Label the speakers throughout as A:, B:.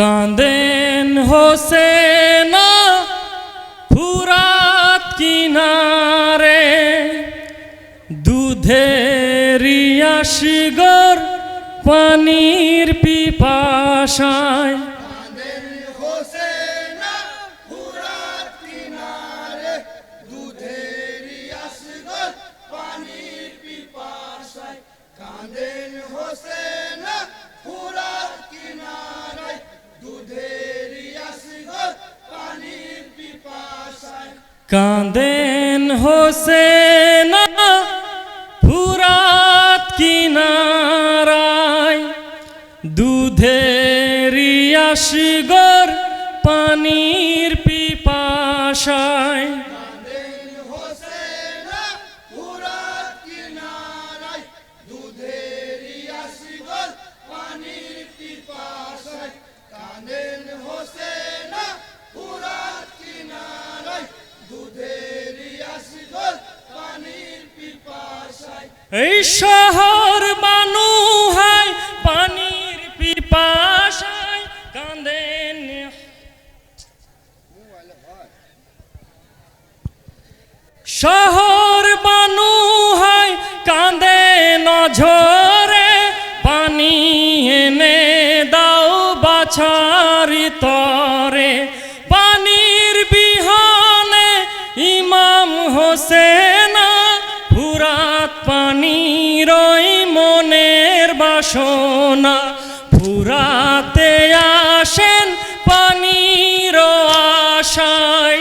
A: কাঁদেন হোসেনা ফুরাত কিনারে দুধের ইয়াসগর পানির পিপাসায়।
B: কাঁদেন
A: কাঁদেন হোসেন ফুরাত কিনারায় দুধের ইয়াসগর পানির পিপাসায় এই শহর মানু হয় পানির পিপাসায় কাঁদেন। শহর মানু হয় কাঁদে নঝরে বাসনা ফুরাতে আসেন পানির আশায়।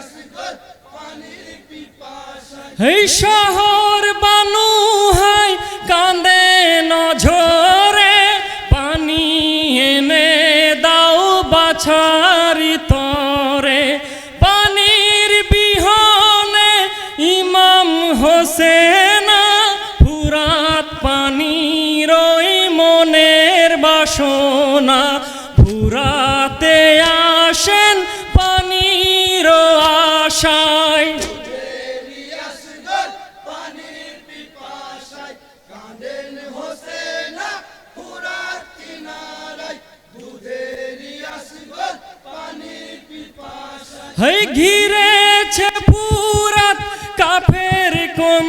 B: আসগর পানির
A: ইমাম হোসেনা ফুরাত পানির ওই মনের বাসনা। ফুরাতে আসেন পানির আশায়।
B: আসগর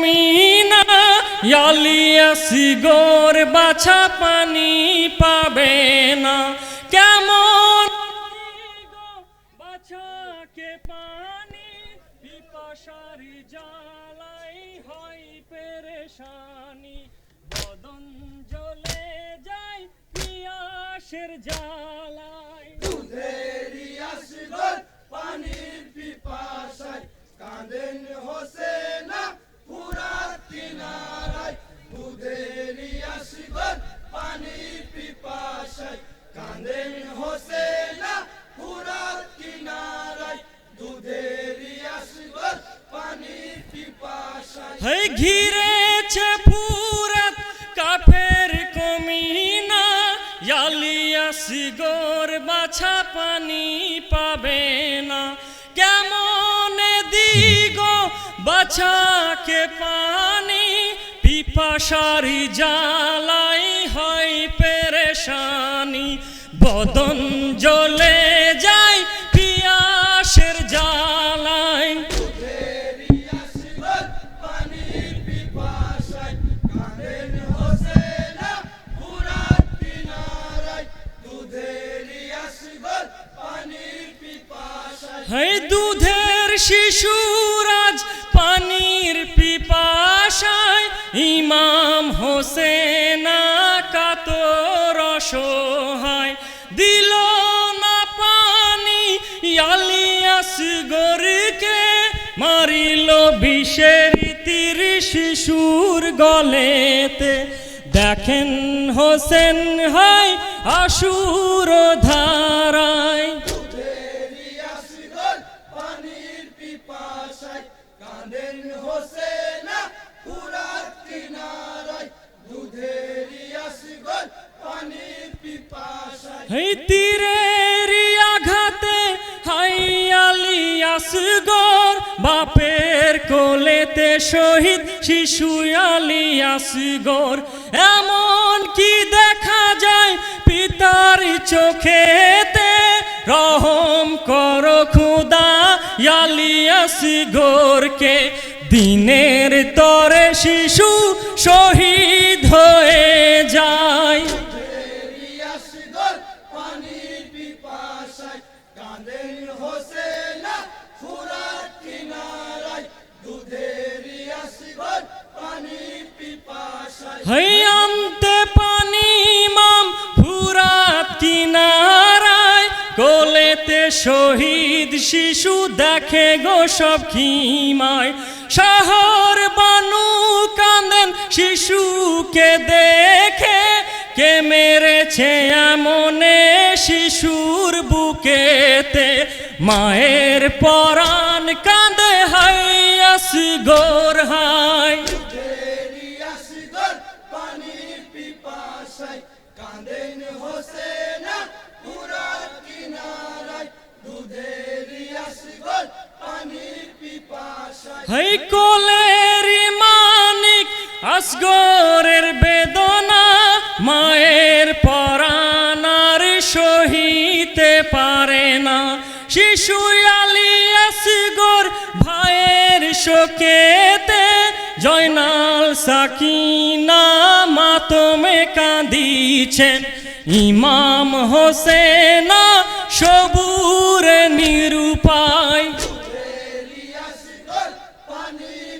A: কমিনা ইয়ালিয়া সিগোর বাছা পানি পাবে না কেমন বাছাকে পানি, পিপাসারি জ্বালাই হয় পেরেশানি। বদন জ্বলে যায় পিয়াসের জ্বালায়
B: দুধেরি আসগর, পানির পিপাসায় কাঁদেন হোসেনা পানির পিপাসায়। কাঁদেন হোসেনা ফুরাত কিনারায়। দুধেরি আসগর পানির পিপাসায়।
A: হই ঘিরেছে পুরাত কাফের কমিনা। ইয়ালিয়া সিগর বাছা পানি পাবে না। কেমন দিগ বাছাকে পানি, পিপাসারি জ্বালাই হয় পেরেশানি বদন জ্বলে যায় পিয়াসের জ্বালায়।
B: কিনারায় দুধেরি
A: শিশুরাজ পানির পিপাসায় ইমাম হোসেনা অসহায়। দিল না পানি ইয়ালিয়াস গরকে মারিল বিষের তীর শিশুর গলেতে। দেখেন হোসেন হয় আসুর ধারায়। শহীদ শিশু আলী আসগর। এমন কি দেখা যায় পিতার চোখেতে? রহম কর খুদা আসগরকে। দিনের তরে শিশু শহীদ হয়ে দেখে গো সব খিমায় শহর বানু কান্দেন শিশুকে দেখে কে মেরেছে এমনে শিশুর বুকেতে? মায়ের পরাণ কাঁদে হাই আসি হাই কোলের মানিক, আসগরের বেদনা, মায়ের পরানার সহিতে পারে না। শিশু আলী আসগর ভাইয়ের শোকেতে, জয়নাল সাকিনা মাতমে কাঁদিছেন। ইমাম হোসেনা সবুর নিরুপায়
B: দুধেরি আসগর পানির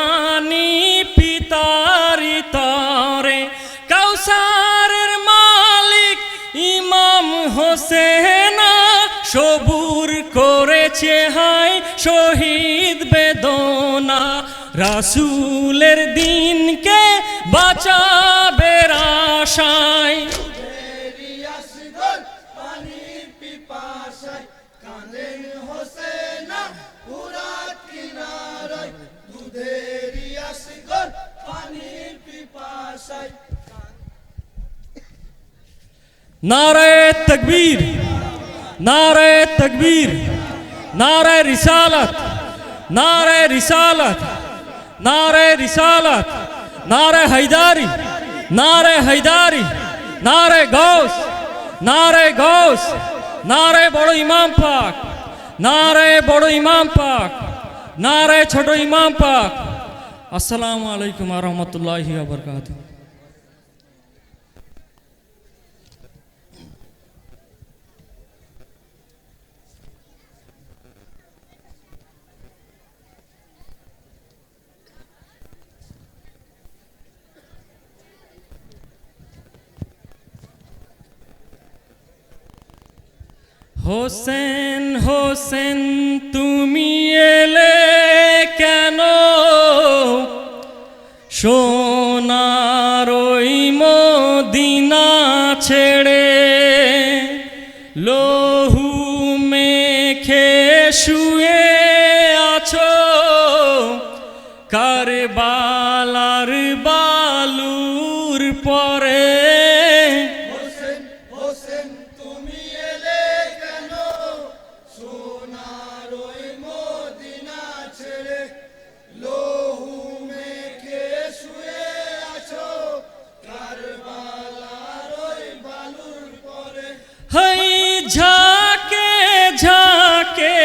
A: করেছে হাই শহীদ বেদনা। রাসূলের দিনকে বাঁচাবে আশায় নারায় তকবীর নারায় তকবীর। নারায় রিসালত নারায় রিসালত নারায় রিসালত নারায় হায়দারি নারায় হায়দারি নারায় গৌস নারায় গৌস নারায় বড় ইমাম পাক নারায় বড় ইমাম পাক নারায় ছোট ইমাম পাক আসসালামু আলাইকুম রহমতুল্লাহি হোসেন হোসেন তুমি এলে কেন? সোনার মদিনা ছেড়ে হই ঝাঁকে ঝাঁকে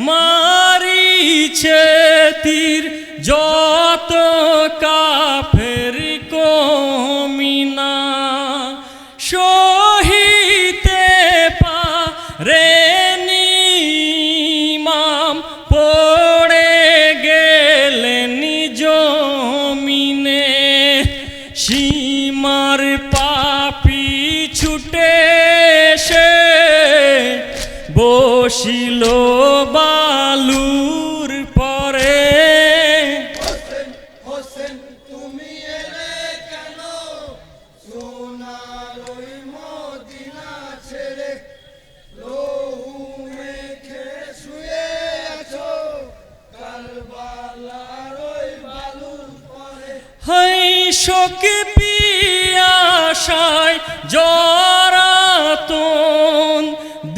A: মারিছে তীর শোক পিয়াশায় জরাতন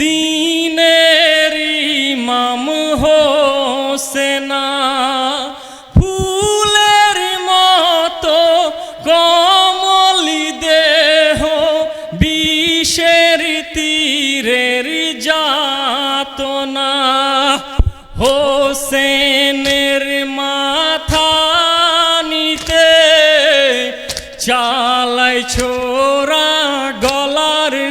A: দিনের ইমাম হোসেনা।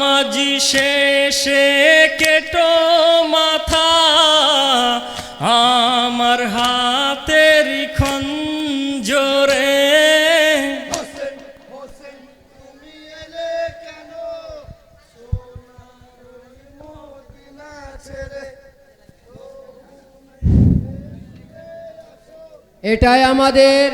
A: মাঝি শেষে কেটো মাথা আমার হাতের
B: খন জোরে
C: এটাই আমাদের